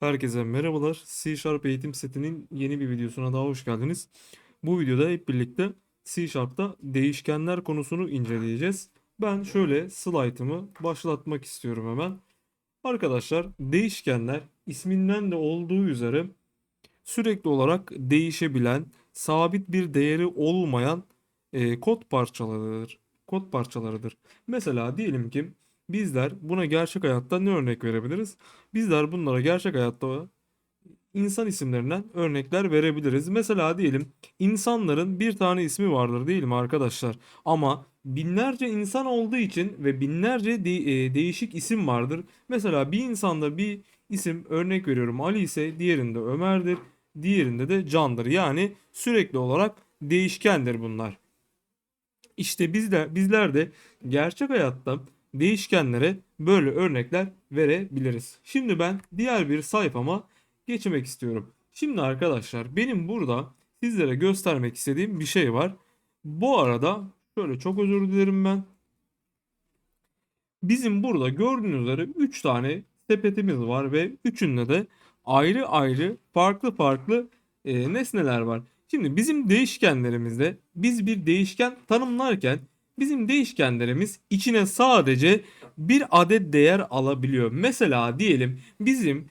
Herkese merhabalar. C Sharp eğitim setinin yeni bir videosuna daha hoş geldiniz. Bu videoda hep birlikte C Sharp'ta değişkenler konusunu inceleyeceğiz. Ben şöyle slaytımı başlatmak istiyorum hemen. Arkadaşlar değişkenler isminden de olduğu üzere sürekli olarak değişebilen, sabit bir değeri olmayan e, kod parçalarıdır. Kod parçalarıdır. Mesela diyelim ki bizler buna gerçek hayatta ne örnek verebiliriz? Bizler bunlara gerçek hayatta insan isimlerinden örnekler verebiliriz. Mesela diyelim insanların bir tane ismi vardır değil mi arkadaşlar? Ama binlerce insan olduğu için ve binlerce de- e, değişik isim vardır. Mesela bir insanda bir isim örnek veriyorum Ali ise diğerinde Ömer'dir, diğerinde de Can'dır. Yani sürekli olarak değişkendir bunlar. İşte bizler, bizler de gerçek hayatta değişkenlere böyle örnekler verebiliriz. Şimdi ben diğer bir sayfama geçmek istiyorum. Şimdi arkadaşlar benim burada sizlere göstermek istediğim bir şey var. Bu arada şöyle çok özür dilerim ben. Bizim burada gördüğünüz üzere 3 tane sepetimiz var ve üçünde de ayrı ayrı farklı farklı e, nesneler var. Şimdi bizim değişkenlerimizde biz bir değişken tanımlarken bizim değişkenlerimiz içine sadece bir adet değer alabiliyor. Mesela diyelim bizim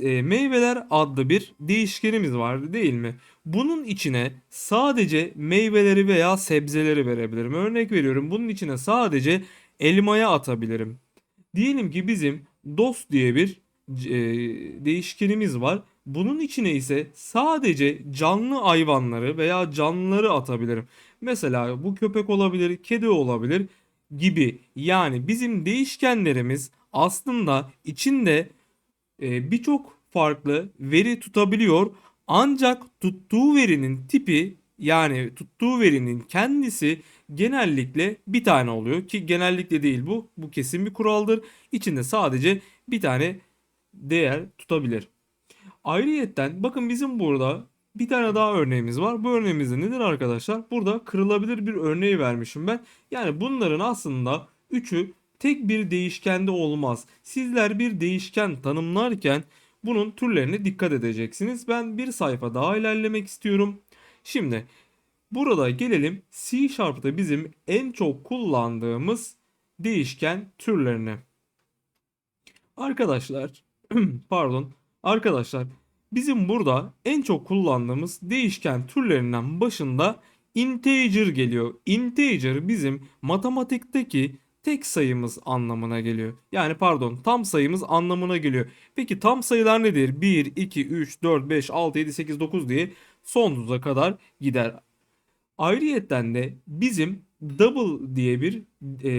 e, meyveler adlı bir değişkenimiz var değil mi? Bunun içine sadece meyveleri veya sebzeleri verebilirim. Örnek veriyorum bunun içine sadece elmaya atabilirim. Diyelim ki bizim dost diye bir e, değişkenimiz var. Bunun içine ise sadece canlı hayvanları veya canlıları atabilirim. Mesela bu köpek olabilir, kedi olabilir gibi. Yani bizim değişkenlerimiz aslında içinde e, birçok farklı veri tutabiliyor. Ancak tuttuğu verinin tipi yani tuttuğu verinin kendisi genellikle bir tane oluyor ki genellikle değil bu. Bu kesin bir kuraldır. İçinde sadece bir tane değer tutabilir. Ayrıyetten bakın bizim burada bir tane daha örneğimiz var. Bu örneğimizde nedir arkadaşlar? Burada kırılabilir bir örneği vermişim ben. Yani bunların aslında üçü tek bir değişkende olmaz. Sizler bir değişken tanımlarken bunun türlerine dikkat edeceksiniz. Ben bir sayfa daha ilerlemek istiyorum. Şimdi burada gelelim C Sharp'ta bizim en çok kullandığımız değişken türlerine. Arkadaşlar pardon arkadaşlar bizim burada en çok kullandığımız değişken türlerinden başında integer geliyor. Integer bizim matematikteki tek sayımız anlamına geliyor. Yani pardon tam sayımız anlamına geliyor. Peki tam sayılar nedir? 1, 2, 3, 4, 5, 6, 7, 8, 9 diye sonsuza kadar gider. Ayrıyetten de bizim double diye bir e,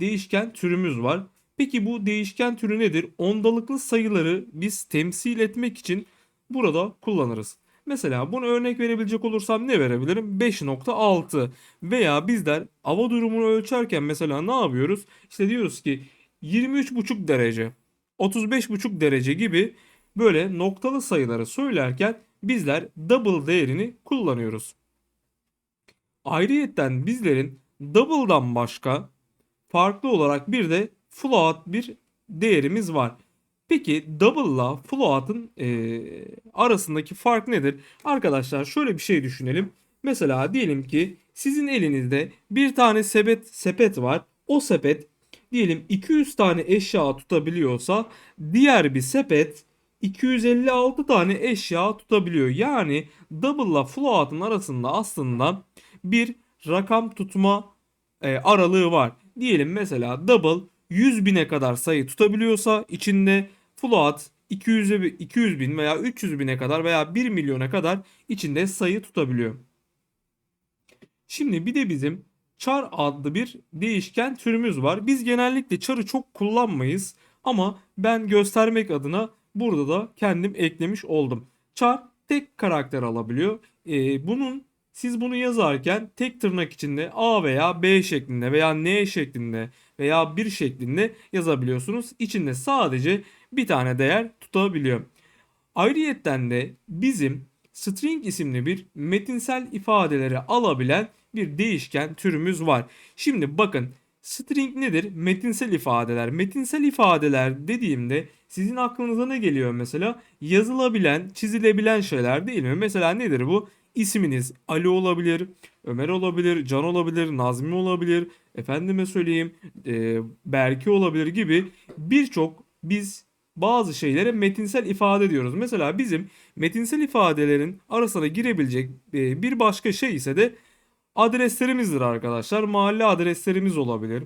değişken türümüz var. Peki bu değişken türü nedir? Ondalıklı sayıları biz temsil etmek için burada kullanırız. Mesela bunu örnek verebilecek olursam ne verebilirim? 5.6 veya bizler hava durumunu ölçerken mesela ne yapıyoruz? İşte diyoruz ki 23.5 derece, 35.5 derece gibi böyle noktalı sayıları söylerken bizler double değerini kullanıyoruz. Ayrıyetten bizlerin double'dan başka farklı olarak bir de float bir değerimiz var. Peki double ile float'ın e, arasındaki fark nedir? Arkadaşlar şöyle bir şey düşünelim. Mesela diyelim ki sizin elinizde bir tane sepet sepet var. O sepet diyelim 200 tane eşya tutabiliyorsa diğer bir sepet 256 tane eşya tutabiliyor. Yani double ile float'ın arasında aslında bir rakam tutma e, aralığı var. Diyelim mesela double 100 bine kadar sayı tutabiliyorsa içinde float 200'e 200 bin veya 300 bine kadar veya 1 milyona kadar içinde sayı tutabiliyor. Şimdi bir de bizim char adlı bir değişken türümüz var. Biz genellikle char'ı çok kullanmayız ama ben göstermek adına burada da kendim eklemiş oldum. Char tek karakter alabiliyor. Ee, bunun siz bunu yazarken tek tırnak içinde A veya B şeklinde veya N şeklinde veya 1 şeklinde yazabiliyorsunuz. İçinde sadece bir tane değer tutabiliyor. Ayrıyetten de bizim string isimli bir metinsel ifadeleri alabilen bir değişken türümüz var. Şimdi bakın String nedir? Metinsel ifadeler. Metinsel ifadeler dediğimde sizin aklınıza ne geliyor mesela? Yazılabilen, çizilebilen şeyler değil mi? Mesela nedir bu? İsminiz Ali olabilir, Ömer olabilir, Can olabilir, Nazmi olabilir, efendime söyleyeyim e, Berke olabilir gibi birçok biz bazı şeylere metinsel ifade diyoruz. Mesela bizim metinsel ifadelerin arasına girebilecek e, bir başka şey ise de adreslerimizdir arkadaşlar. Mahalle adreslerimiz olabilir.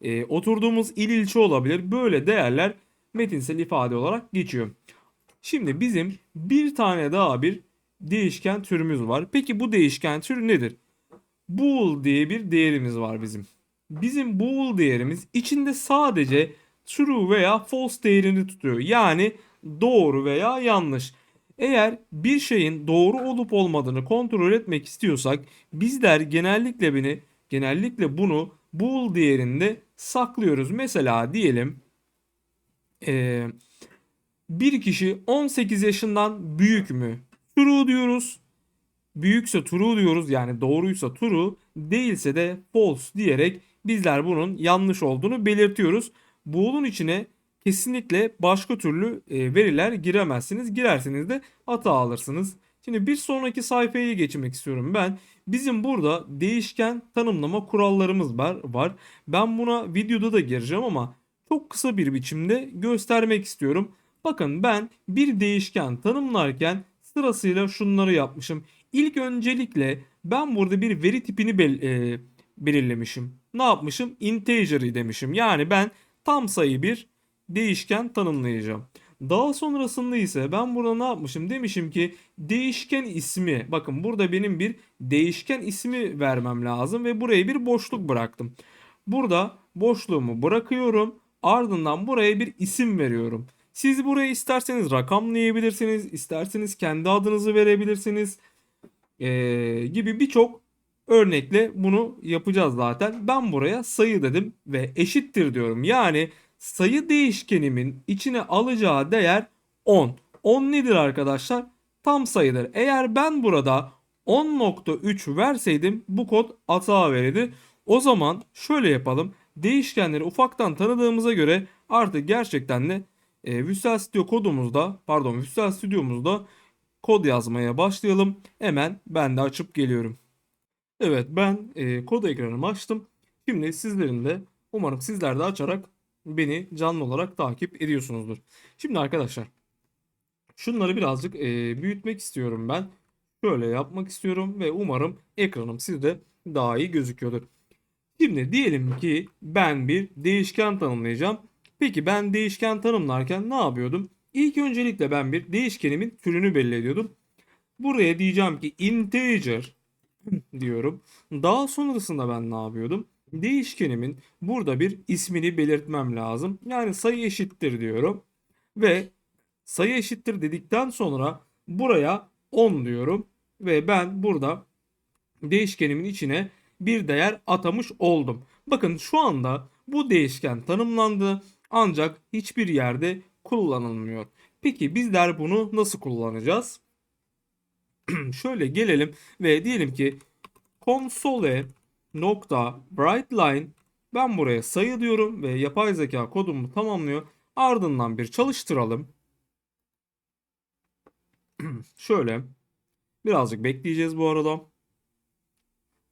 E, oturduğumuz il ilçe olabilir. Böyle değerler metinsel ifade olarak geçiyor. Şimdi bizim bir tane daha bir değişken türümüz var. Peki bu değişken tür nedir? Bool diye bir değerimiz var bizim. Bizim bool değerimiz içinde sadece true veya false değerini tutuyor. Yani doğru veya yanlış. Eğer bir şeyin doğru olup olmadığını kontrol etmek istiyorsak bizler genellikle beni genellikle bunu bool değerinde saklıyoruz. Mesela diyelim eee, bir kişi 18 yaşından büyük mü? True diyoruz. Büyükse true diyoruz yani doğruysa true değilse de false diyerek bizler bunun yanlış olduğunu belirtiyoruz. Bool'un içine kesinlikle başka türlü e, veriler giremezsiniz. Girerseniz de hata alırsınız. Şimdi bir sonraki sayfaya geçmek istiyorum ben. Bizim burada değişken tanımlama kurallarımız var. Ben buna videoda da gireceğim ama çok kısa bir biçimde göstermek istiyorum. Bakın ben bir değişken tanımlarken sırasıyla şunları yapmışım. İlk öncelikle ben burada bir veri tipini bel- e, belirlemişim. Ne yapmışım? Integer'i demişim. Yani ben tam sayı bir değişken tanımlayacağım. Daha sonrasında ise ben burada ne yapmışım? Demişim ki değişken ismi. Bakın burada benim bir değişken ismi vermem lazım ve buraya bir boşluk bıraktım. Burada boşluğumu bırakıyorum. Ardından buraya bir isim veriyorum. Siz buraya isterseniz rakamlayabilirsiniz, isterseniz kendi adınızı verebilirsiniz ee, gibi birçok örnekle bunu yapacağız zaten. Ben buraya sayı dedim ve eşittir diyorum. Yani sayı değişkenimin içine alacağı değer 10. 10 nedir arkadaşlar? Tam sayıdır. Eğer ben burada 10.3 verseydim bu kod hata verirdi. O zaman şöyle yapalım. Değişkenleri ufaktan tanıdığımıza göre artık gerçekten de e, Visual Studio kodumuzda pardon Visual Studio'muzda kod yazmaya başlayalım. Hemen ben de açıp geliyorum. Evet ben e, kod ekranımı açtım. Şimdi sizlerin de umarım sizler de açarak beni canlı olarak takip ediyorsunuzdur. Şimdi arkadaşlar şunları birazcık e, büyütmek istiyorum ben. Şöyle yapmak istiyorum ve umarım ekranım sizde daha iyi gözüküyordur. Şimdi diyelim ki ben bir değişken tanımlayacağım. Peki ben değişken tanımlarken ne yapıyordum? İlk öncelikle ben bir değişkenimin türünü belli ediyordum. Buraya diyeceğim ki integer diyorum. Daha sonrasında ben ne yapıyordum? Değişkenimin burada bir ismini belirtmem lazım. Yani sayı eşittir diyorum. Ve sayı eşittir dedikten sonra buraya 10 diyorum. Ve ben burada değişkenimin içine bir değer atamış oldum. Bakın şu anda bu değişken tanımlandı ancak hiçbir yerde kullanılmıyor. Peki bizler bunu nasıl kullanacağız? Şöyle gelelim ve diyelim ki console nokta brightline ben buraya sayı diyorum ve yapay zeka kodumu tamamlıyor. Ardından bir çalıştıralım. Şöyle birazcık bekleyeceğiz bu arada.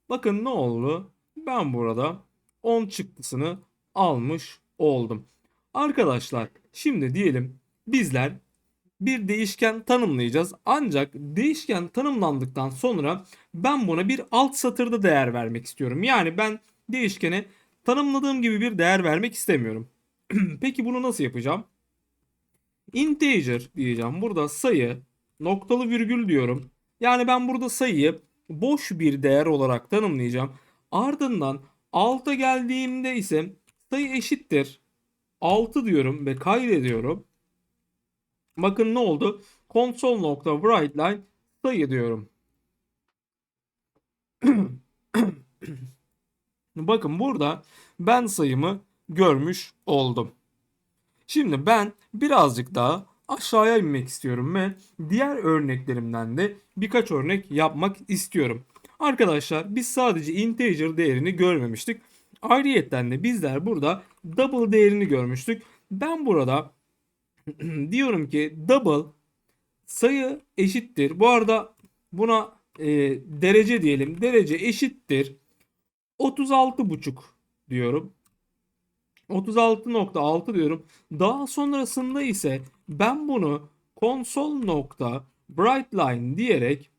Bakın ne oldu? Ben burada 10 çıktısını almış oldum. Arkadaşlar şimdi diyelim bizler bir değişken tanımlayacağız. Ancak değişken tanımlandıktan sonra ben buna bir alt satırda değer vermek istiyorum. Yani ben değişkene tanımladığım gibi bir değer vermek istemiyorum. Peki bunu nasıl yapacağım? Integer diyeceğim. Burada sayı noktalı virgül diyorum. Yani ben burada sayıyı boş bir değer olarak tanımlayacağım. Ardından alta geldiğimde ise sayı eşittir 6 diyorum ve kaydediyorum. Bakın ne oldu? Console.writeLine sayı diyorum. Bakın burada ben sayımı görmüş oldum. Şimdi ben birazcık daha aşağıya inmek istiyorum ve diğer örneklerimden de birkaç örnek yapmak istiyorum. Arkadaşlar biz sadece integer değerini görmemiştik. Ayrıyetten de bizler burada double değerini görmüştük. Ben burada diyorum ki double sayı eşittir. Bu arada buna e, derece diyelim. Derece eşittir. 36,5 diyorum. 36.6 diyorum. Daha sonrasında ise ben bunu konsol nokta brightline diyerek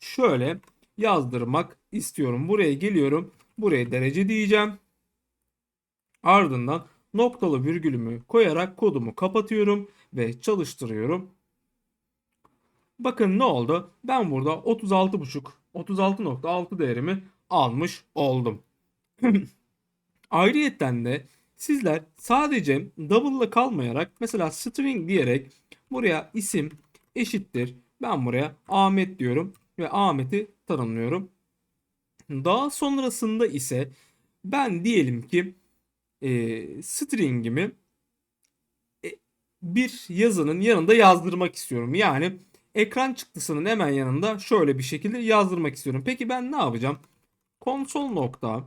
şöyle yazdırmak istiyorum. Buraya geliyorum. Buraya derece diyeceğim. Ardından noktalı virgülümü koyarak kodumu kapatıyorum ve çalıştırıyorum. Bakın ne oldu? Ben burada 36.5 36.6 değerimi almış oldum. Ayrıyetten de sizler sadece double'la kalmayarak mesela string diyerek buraya isim eşittir. Ben buraya Ahmet diyorum ve Ahmet'i tanımlıyorum. Daha sonrasında ise ben diyelim ki e, stringimi bir yazının yanında yazdırmak istiyorum. Yani ekran çıktısının hemen yanında şöyle bir şekilde yazdırmak istiyorum. Peki ben ne yapacağım? Console nokta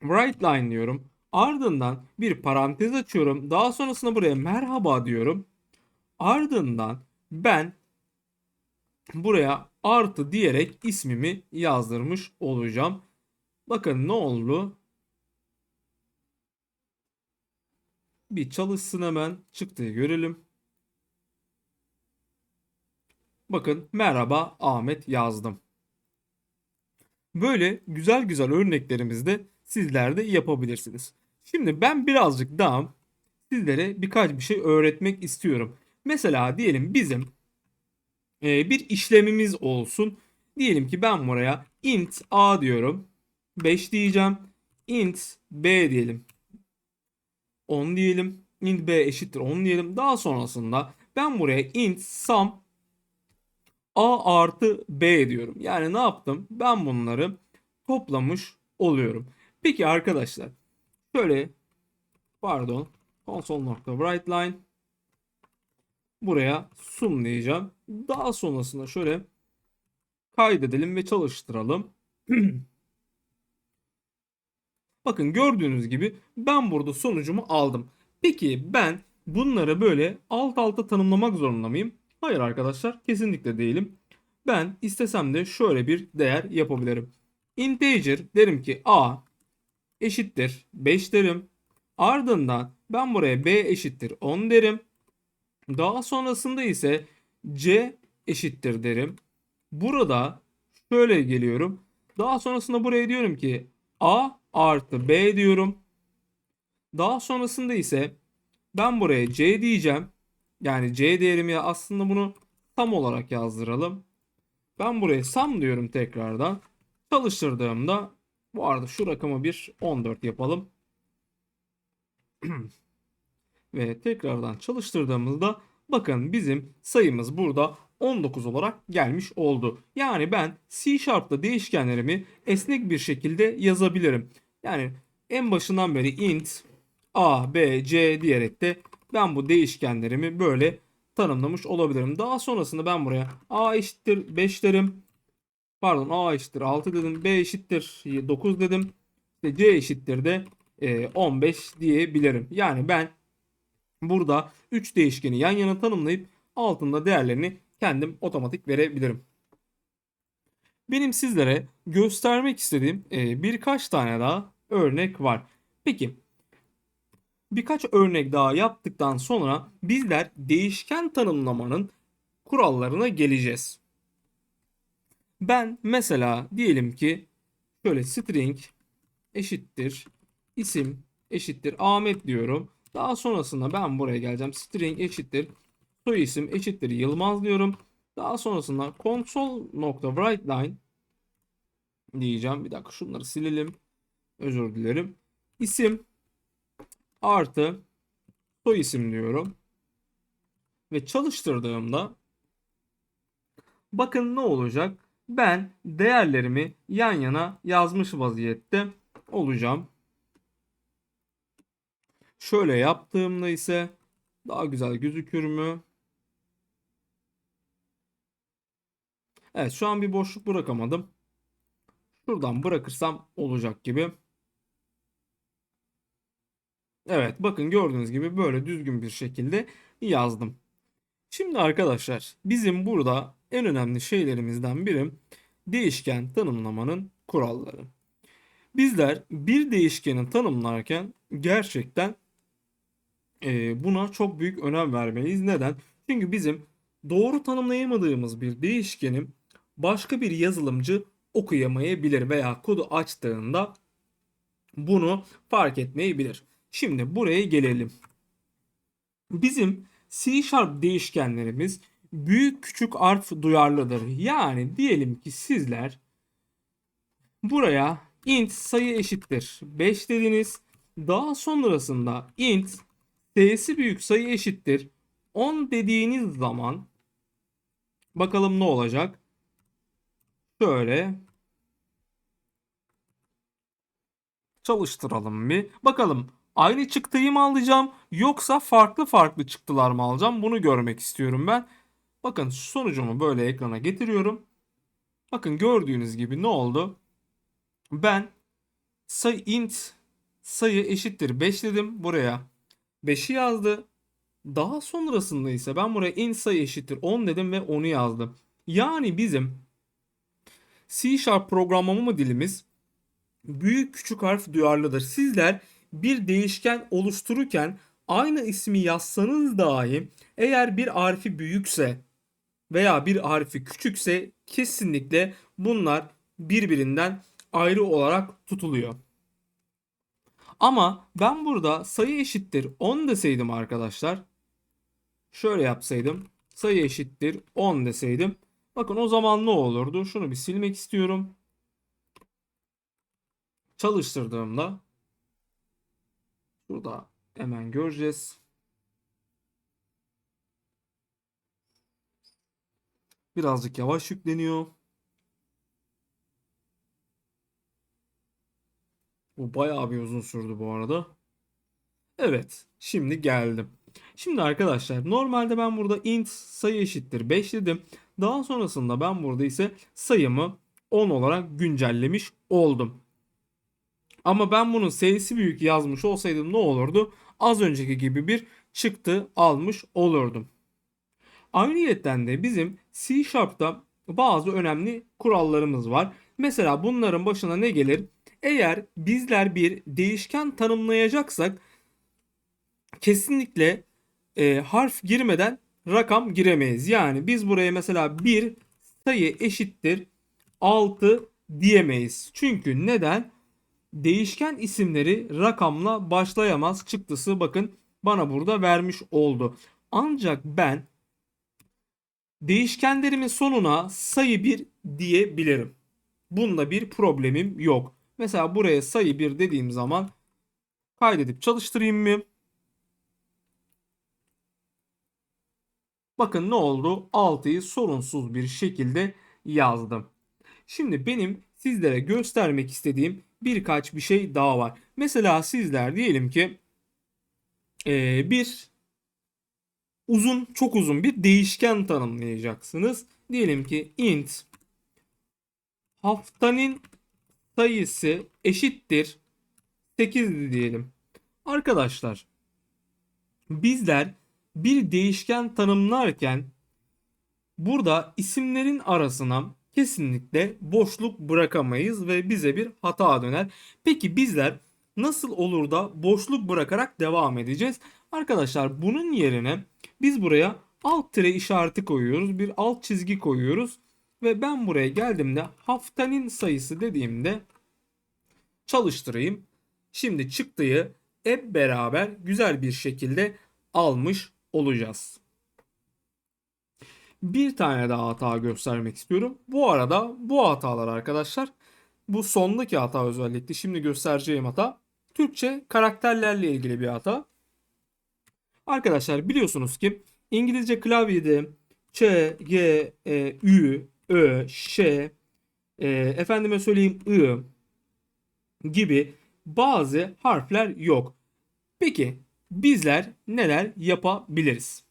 writeLine diyorum. Ardından bir parantez açıyorum. Daha sonrasında buraya merhaba diyorum. Ardından ben buraya artı diyerek ismimi yazdırmış olacağım. Bakın ne oldu? Bir çalışsın hemen çıktığı görelim. Bakın merhaba Ahmet yazdım. Böyle güzel güzel örneklerimizde sizler de yapabilirsiniz. Şimdi ben birazcık daha sizlere birkaç bir şey öğretmek istiyorum. Mesela diyelim bizim e, bir işlemimiz olsun. Diyelim ki ben buraya int a diyorum. 5 diyeceğim. int b diyelim. 10 diyelim. int b eşittir 10 diyelim. Daha sonrasında ben buraya int sum a artı b diyorum. Yani ne yaptım? Ben bunları toplamış oluyorum. Peki arkadaşlar şöyle pardon console.writeLine buraya sum diyeceğim. Daha sonrasında şöyle kaydedelim ve çalıştıralım. Bakın gördüğünüz gibi ben burada sonucumu aldım. Peki ben bunları böyle alt alta tanımlamak zorunda mıyım? Hayır arkadaşlar kesinlikle değilim. Ben istesem de şöyle bir değer yapabilirim. Integer derim ki a eşittir 5 derim. Ardından ben buraya b eşittir 10 derim. Daha sonrasında ise c eşittir derim. Burada şöyle geliyorum. Daha sonrasında buraya diyorum ki a artı b diyorum. Daha sonrasında ise ben buraya c diyeceğim. Yani c değerimi aslında bunu tam olarak yazdıralım. Ben buraya sum diyorum tekrardan. Çalıştırdığımda bu arada şu rakamı bir 14 yapalım. Ve tekrardan çalıştırdığımızda bakın bizim sayımız burada 19 olarak gelmiş oldu. Yani ben C Sharp'ta değişkenlerimi esnek bir şekilde yazabilirim. Yani en başından beri int a, b, c diyerek de ben bu değişkenlerimi böyle tanımlamış olabilirim. Daha sonrasında ben buraya a eşittir 5 derim. Pardon a eşittir 6 dedim. B eşittir 9 dedim. İşte C eşittir de 15 e, diyebilirim. Yani ben burada 3 değişkeni yan yana tanımlayıp altında değerlerini kendim otomatik verebilirim. Benim sizlere göstermek istediğim e, birkaç tane daha örnek var. Peki birkaç örnek daha yaptıktan sonra bizler değişken tanımlamanın kurallarına geleceğiz. Ben mesela diyelim ki şöyle string eşittir isim eşittir Ahmet diyorum. Daha sonrasında ben buraya geleceğim. String eşittir soy isim eşittir Yılmaz diyorum. Daha sonrasında console.writeLine diyeceğim. Bir dakika şunları silelim. Özür dilerim. İsim artı soy isim diyorum. Ve çalıştırdığımda bakın ne olacak? Ben değerlerimi yan yana yazmış vaziyette olacağım. Şöyle yaptığımda ise daha güzel gözükür mü? Evet şu an bir boşluk bırakamadım. Şuradan bırakırsam olacak gibi. Evet bakın gördüğünüz gibi böyle düzgün bir şekilde yazdım. Şimdi arkadaşlar bizim burada en önemli şeylerimizden biri değişken tanımlamanın kuralları. Bizler bir değişkeni tanımlarken gerçekten e, buna çok büyük önem vermeliyiz. Neden? Çünkü bizim doğru tanımlayamadığımız bir değişkeni başka bir yazılımcı okuyamayabilir veya kodu açtığında bunu fark etmeyebilir. Şimdi buraya gelelim. Bizim C Sharp değişkenlerimiz büyük küçük harf duyarlıdır. Yani diyelim ki sizler buraya int sayı eşittir 5 dediniz. Daha sonrasında int s'si büyük sayı eşittir 10 dediğiniz zaman bakalım ne olacak? Şöyle çalıştıralım bir. Bakalım aynı çıktıyı mı alacağım yoksa farklı farklı çıktılar mı alacağım? Bunu görmek istiyorum ben. Bakın sonucumu böyle ekrana getiriyorum. Bakın gördüğünüz gibi ne oldu? Ben sayı int sayı eşittir 5 dedim buraya. 5'i yazdı. Daha sonrasında ise ben buraya int sayı eşittir 10 dedim ve 10'u yazdım. Yani bizim C Sharp programlama dilimiz büyük küçük harf duyarlıdır. Sizler bir değişken oluştururken aynı ismi yazsanız dahi eğer bir harfi büyükse veya bir harfi küçükse kesinlikle bunlar birbirinden ayrı olarak tutuluyor. Ama ben burada sayı eşittir 10 deseydim arkadaşlar. Şöyle yapsaydım. Sayı eşittir 10 deseydim. Bakın o zaman ne olurdu? Şunu bir silmek istiyorum. Çalıştırdığımda burada hemen göreceğiz. Birazcık yavaş yükleniyor. Bu bayağı bir uzun sürdü bu arada. Evet, şimdi geldim. Şimdi arkadaşlar normalde ben burada int sayı eşittir 5 dedim. Daha sonrasında ben burada ise sayımı 10 olarak güncellemiş oldum. Ama ben bunun sayısı büyük yazmış olsaydım ne olurdu? Az önceki gibi bir çıktı almış olurdum. Ayrıyeten de bizim C Sharp'ta bazı önemli kurallarımız var. Mesela bunların başına ne gelir? Eğer bizler bir değişken tanımlayacaksak kesinlikle e, harf girmeden rakam giremeyiz. Yani biz buraya mesela bir sayı eşittir 6 diyemeyiz. Çünkü neden? Değişken isimleri rakamla başlayamaz çıktısı bakın bana burada vermiş oldu. Ancak ben değişkenlerimin sonuna sayı 1 diyebilirim. Bunda bir problemim yok. Mesela buraya sayı 1 dediğim zaman kaydedip çalıştırayım mı? Bakın ne oldu? 6'yı sorunsuz bir şekilde yazdım. Şimdi benim sizlere göstermek istediğim birkaç bir şey daha var. Mesela sizler diyelim ki e, bir uzun çok uzun bir değişken tanımlayacaksınız. Diyelim ki int haftanın sayısı eşittir 8 diyelim. Arkadaşlar bizler bir değişken tanımlarken burada isimlerin arasına kesinlikle boşluk bırakamayız ve bize bir hata döner. Peki bizler nasıl olur da boşluk bırakarak devam edeceğiz? Arkadaşlar bunun yerine biz buraya alt tire işareti koyuyoruz. Bir alt çizgi koyuyoruz. Ve ben buraya geldiğimde haftanın sayısı dediğimde çalıştırayım. Şimdi çıktığı hep beraber güzel bir şekilde almış olacağız. Bir tane daha hata göstermek istiyorum. Bu arada bu hatalar arkadaşlar bu sondaki hata özellikle şimdi göstereceğim hata Türkçe karakterlerle ilgili bir hata. Arkadaşlar biliyorsunuz ki İngilizce klavyede Ç, G, E, Ü, Ö, Ş, e, efendime söyleyeyim I gibi bazı harfler yok. Peki bizler neler yapabiliriz?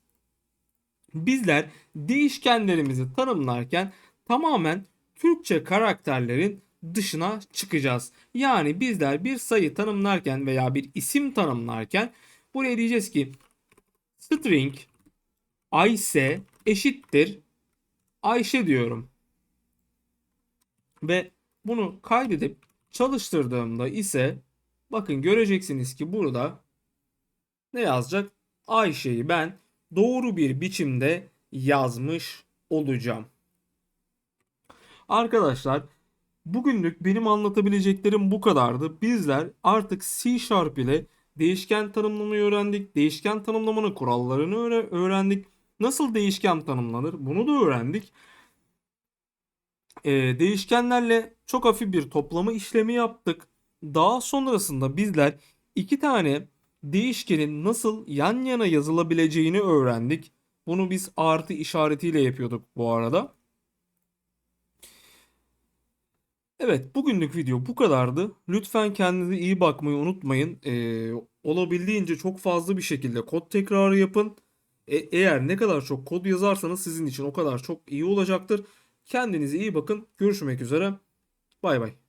Bizler değişkenlerimizi tanımlarken tamamen Türkçe karakterlerin dışına çıkacağız. Yani bizler bir sayı tanımlarken veya bir isim tanımlarken buraya diyeceğiz ki string Ayşe eşittir Ayşe diyorum. Ve bunu kaydedip çalıştırdığımda ise bakın göreceksiniz ki burada ne yazacak? Ayşe'yi ben doğru bir biçimde yazmış olacağım. Arkadaşlar bugünlük benim anlatabileceklerim bu kadardı. Bizler artık C Sharp ile değişken tanımlamayı öğrendik. Değişken tanımlamanın kurallarını öğre- öğrendik. Nasıl değişken tanımlanır bunu da öğrendik. Ee, değişkenlerle çok hafif bir toplama işlemi yaptık. Daha sonrasında bizler iki tane değişkenin nasıl yan yana yazılabileceğini öğrendik. Bunu biz artı işaretiyle yapıyorduk bu arada. Evet, bugünlük video bu kadardı. Lütfen kendinize iyi bakmayı unutmayın. Ee, olabildiğince çok fazla bir şekilde kod tekrarı yapın. E- eğer ne kadar çok kod yazarsanız sizin için o kadar çok iyi olacaktır. Kendinize iyi bakın. Görüşmek üzere. Bay bay.